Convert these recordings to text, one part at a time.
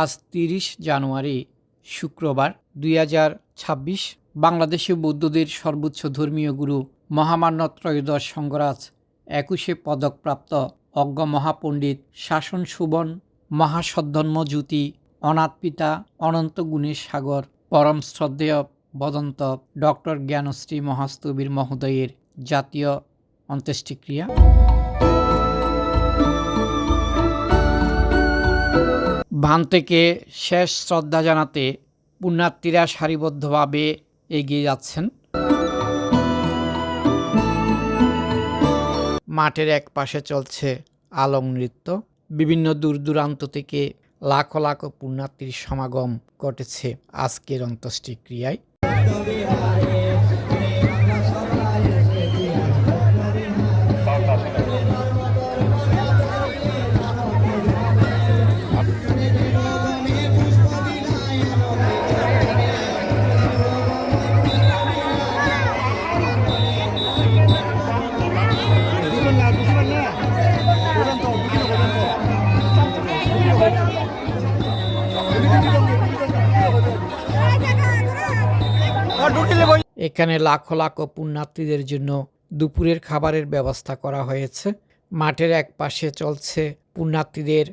আজ তিরিশ জানুয়ারি, শুক্রবার, দুই হাজার ছাব্বিশ। বাংলাদেশে বৌদ্ধদের সর্বোচ্চ ধর্মীয় গুরু মহামান্য ত্রয়োদশ সঙ্গরাজ, একুশে পদকপ্রাপ্ত অজ্ঞ মহাপণ্ডিত শাসন সুবন মহাসদ্ধর্ম জ্যোতি অনাথ পিতা অনন্ত গুণের সাগর পরম শ্রদ্ধেয় বদন্ত ডক্টর জ্ঞানশ্রী মহাস্তবীর মহোদয়ের জাতীয় অন্ত্যেষ্টিক্রিয়া। থেকে শেষ শ্রদ্ধা জানাতে পুণ্যার্থীরা সারিবদ্ধভাবে এগিয়ে যাচ্ছেন। মাঠের এক পাশে চলছে আলং নৃত্য। বিভিন্ন দূর দূরান্ত থেকে লাখো লাখো পুণ্যার্থীর সমাগম ঘটেছে আজকের অন্ত্যেষ্টিক্রিয়ায়। এখানে লাখো লাখো পুণ্যার্থীদের জন্য দুপুরের খাবারের ব্যবস্থা করা হয়েছে। মাঠের এক পাশে চলছে পুণ্যার্থীদের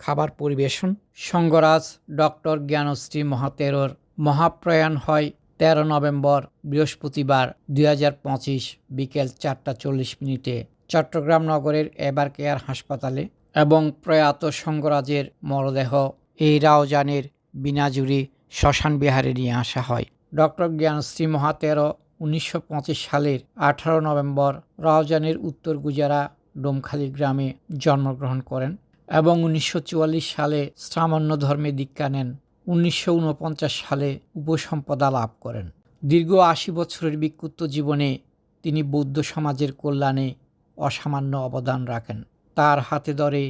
খাবার পরিবেশন। সঙ্গরাজ ডক্টর জ্ঞানশ্রী মহাতেরোর মহাপ্রয়াণ হয় তেরো নভেম্বর, বৃহস্পতিবার দু হাজার পঁচিশ বিকেল চারটা চল্লিশ মিনিটে চট্টগ্রাম নগরের এবার কেয়ার হাসপাতালে এবং প্রয়াত সঙ্গরাজের মরদেহ এই রাওজানের বিনাজুরি শ্মশান বিহারে নিয়ে আসা হয়। ডক্টর জ্ঞানশ্রী মহাতেরো উনিশশো পঁচিশ সালের আঠারো নভেম্বর রাওজানের উত্তর গুজারা ডোমখালি গ্রামে জন্মগ্রহণ করেন এবং উনিশশো চুয়াল্লিশ সালে শ্রামান্য ধর্মে দীক্ষা নেন। উনিশশো ঊনপঞ্চাশ সালে উপসম্পদা লাভ করেন। দীর্ঘ আশি বছরের বিক্ষুব্ধ জীবনে তিনি বৌদ্ধ সমাজের কল্যাণে অসামান্য অবদান রাখেন। তার হাতে ধরে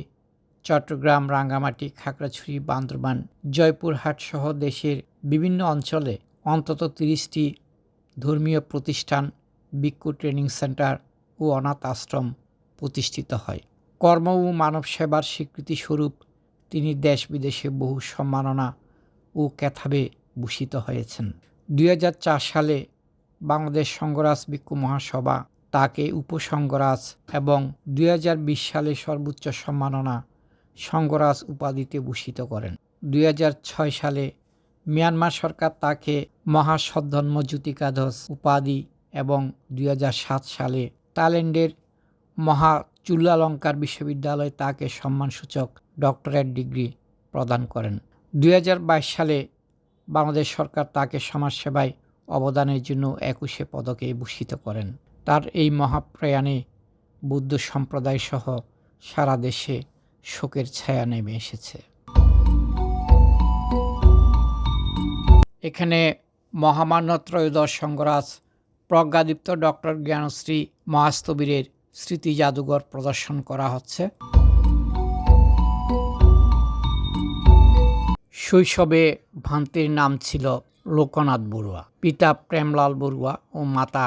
চট্টগ্রাম, রাঙ্গামাটি, খাগড়াছড়ি, বান্দরবান, জয়পুরহাট সহ দেশের বিভিন্ন অঞ্চলে অন্তত তিরিশটি ধর্মীয় প্রতিষ্ঠান, ভিক্ষু ট্রেনিং সেন্টার ও অনাথ আশ্রম প্রতিষ্ঠিত হয়। কর্ম ও মানব সেবার স্বীকৃতিস্বরূপ তিনি দেশ বিদেশে বহু সম্মাননা ও ক্যাথাবে ভূষিত হয়েছেন। দুই হাজার চার সালে বাংলাদেশ সংঘরাজ ভিক্ষু মহাসভা তাকে উপসংঘরাজ এবং দুই হাজার বিশ সালে সর্বোচ্চ সম্মাননা সংঘরাজ উপাধিতে ভূষিত করেন। দুই হাজার ছয় সালে মিয়ানমার সরকার তাকে মহাসদ্ধর্ম জ্যোতিকাধস উপাধি এবং দুই হাজার সাত সালে থাইল্যান্ডের মহা চুল্লালঙ্কার বিশ্ববিদ্যালয় তাকে সম্মানসূচক ডক্টরেট ডিগ্রি প্রদান করেন। দুই হাজার বাইশ সালে বাংলাদেশ সরকার তাকে সমাজসেবায় অবদানের জন্য একুশে পদকে ভূষিত করেন। তার এই মহাপ্রয়াণে বৌদ্ধ সম্প্রদায় সহ সারা দেশে শোকের ছায়া নেমে এসেছে। এখানে মহামান্য ত্রয়োদশ সংগরাজ প্রজ্ঞাদীপ্ত ডক্টর জ্ঞানশ্রী মহাস্তবীরের স্মৃতি জাদুঘর প্রদর্শন করা হচ্ছে। শৈশবে ভান্তির নাম ছিল লোকনাথ বড়ুয়া, পিতা প্রেমলাল বড়ুয়া ও মাতা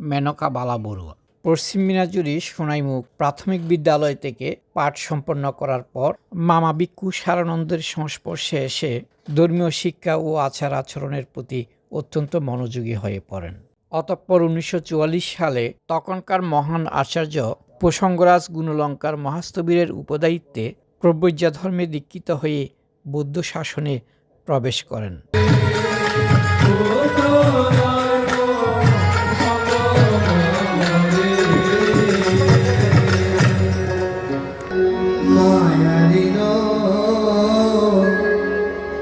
মেনকা বালা বড়ুয়া। পশ্চিম মিনাজুরি সোনাইমুখ প্রাথমিক বিদ্যালয় থেকে পাঠ সম্পন্ন করার পর মামা বিক্ষু সারানন্দের সংস্পর্শে এসে ধর্মীয় শিক্ষা ও আচার আচরণের প্রতি অত্যন্ত মনোযোগী হয়ে পড়েন। অতঃপর উনিশশো চুয়াল্লিশ সালে তখনকার মহান আচার্য প্রসঙ্গরাজ গুণলঙ্কার মহাস্তবীরের উপদায়িত্বে প্রব্রজ্যা ধর্মে দীক্ষিত হয়ে বৌদ্ধ শাসনে প্রবেশ করেন।